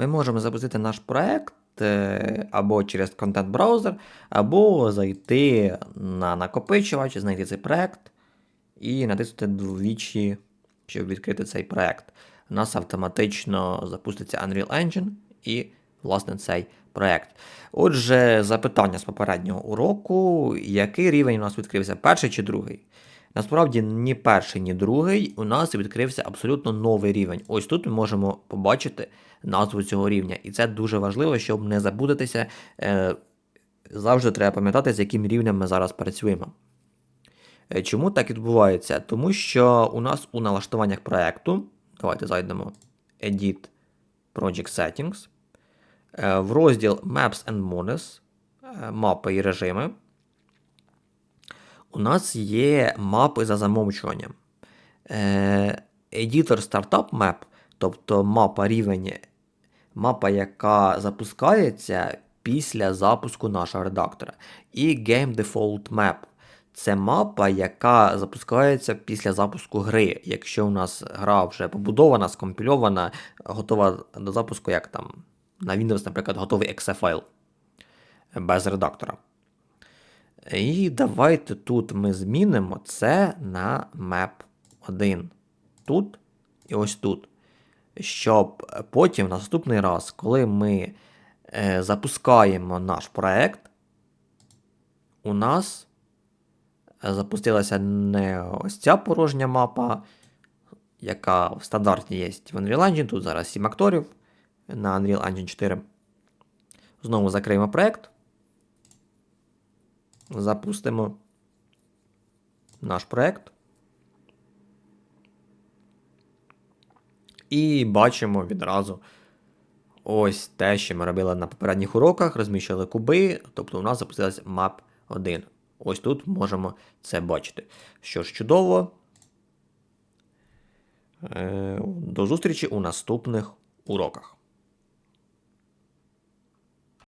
ми можемо запустити наш проект е, або через контент-браузер, або зайти на накопичувач, знайти цей проект і натиснути двічі, щоб відкрити цей проект. У нас автоматично запуститься Unreal Engine і, власне, цей проект. Отже, запитання з попереднього уроку: який рівень у нас відкрився? Перший чи другий? Насправді, ні перший, ні другий. У нас відкрився абсолютно новий рівень. Ось тут ми можемо побачити назву цього рівня. І це дуже важливо, щоб не забудетися. Е, завжди треба пам'ятати, з яким рівнем ми зараз працюємо. Е, Чому так відбувається? Тому що у нас у налаштуваннях проекту, давайте зайдемо Edit Project Settings, е, в розділ Maps and Modes, мапи і режими. У нас є мапи за замовчуванням. Е, Editor Startup Map, тобто мапа рівень, мапа, яка запускається після запуску нашого редактора. І Game Default Map. Це мапа, яка запускається після запуску гри. Якщо у нас гра вже побудована, скомпільована, готова до запуску, як там на Windows, наприклад, готовий exe файл без редактора. І давайте тут ми змінимо це на map 1. Тут і ось тут. Щоб потім наступний раз, коли ми е, запускаємо наш проект, у нас запустилася не ось ця порожня мапа, яка в стандарті є в Unreal Engine. Тут зараз 7 акторів на Unreal Engine 4. Знову закриємо проект. Запустимо наш проект. І бачимо відразу ось те, що ми робили на попередніх уроках, розміщували куби, тобто у нас запустилась map 1. Ось тут можемо це бачити. Що ж, чудово. Е, До зустрічі у наступних уроках.